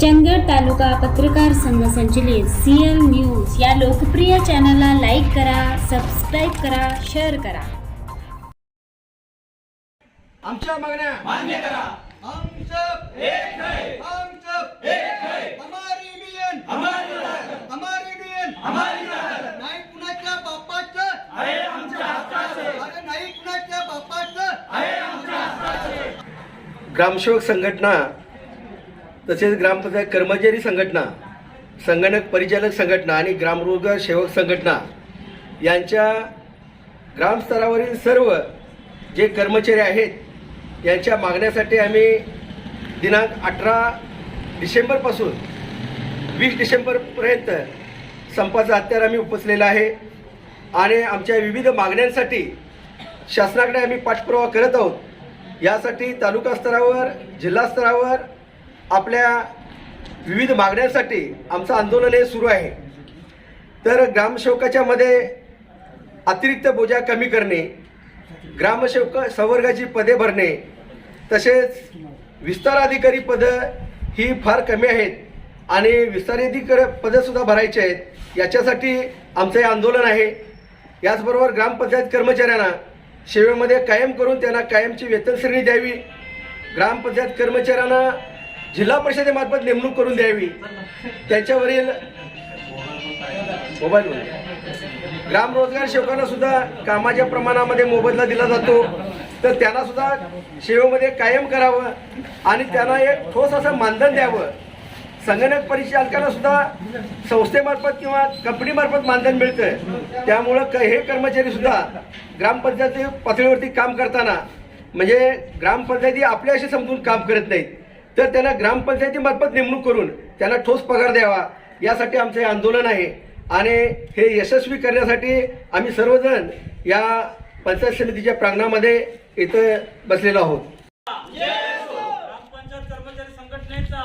चंदगड तालुका पत्रकार संघ संचलित सीएल न्यूज या लोकप्रिय चॅनलला लाईक करा सबस्क्राईब करा शेअर करा. आमच्या मागण्या मान्य करा. हम सब एक है हम सब एक है हमारी हमारी लढत हमारी हमारी लढत नाही कुणाच्या बापाचं. आहे आमच्या हक्काचे. अरे नाही कुणाच्या बापाचं. आहे आमच्या हक्काचे. ग्रामसेवक संघटना तसेच ग्रामपंचायत कर्मचारी संघटना संगणक परिचालक संघटना आणि ग्रामरोजगार सेवक संघटना यांच्या ग्रामस्तरावरील सर्व जे कर्मचारी आहेत यांच्या मागण्यासाठी आम्ही दिनांक अठरा डिसेंबरपासून वीस डिसेंबरपर्यंत संपाचा हत्यार आम्ही उपसलेला आहे आणि आमच्या विविध मागण्यांसाठी शासनाकडे आम्ही पाठपुरावा करत आहोत. यासाठी तालुका स्तरावर जिल्हा स्तरावर आपल्या विविध मागण्यांसाठी आमचं आंदोलन हे सुरू आहे. तर ग्रामसेवकाच्या मध्ये अतिरिक्त बोजा कमी करणे ग्रामसेवक संवर्गाची पदे भरणे तसेच विस्ताराधिकारी पदं ही फार कमी आहेत आणि विस्ताराधिकारी पदंसुद्धा भरायची आहेत याच्यासाठी आमचं हे आंदोलन आहे. याचबरोबर ग्रामपंचायत कर्मचाऱ्यांना सेवेमध्ये कायम करून त्यांना कायमची वेतन श्रेणी द्यावी. ग्रामपंचायत कर्मचाऱ्यांना जिल्हा परिषदेमार्फत नेमणूक करून द्यावी. त्यांच्यावरील मोबाईल ग्राम रोजगार सेवकांना सुद्धा कामाच्या प्रमाणामध्ये मोबदला दिला जातो. तर त्यांना सुद्धा सेवेमध्ये कायम करावं आणि त्यांना एक ठोस असं मानधन द्यावं. संगणक परिचालकांना सुद्धा संस्थेमार्फत किंवा कंपनीमार्फत मानधन मिळतं त्यामुळं क हे कर्मचारी सुद्धा ग्रामपंचायती पातळीवरती काम करताना म्हणजे ग्रामपंचायती आपल्याशी समजून काम करत नाहीत. तर त्यांना ग्रामपंचायतीमार्फत नेमणूक करून त्यांना ठोस पगार द्यावा यासाठी आमचं हे आंदोलन आहे. आणि हे यशस्वी करण्यासाठी आम्ही सर्वजण या पंचायत समितीच्या प्रांगणामध्ये इथं बसलेलो आहोत. संघटनेचा.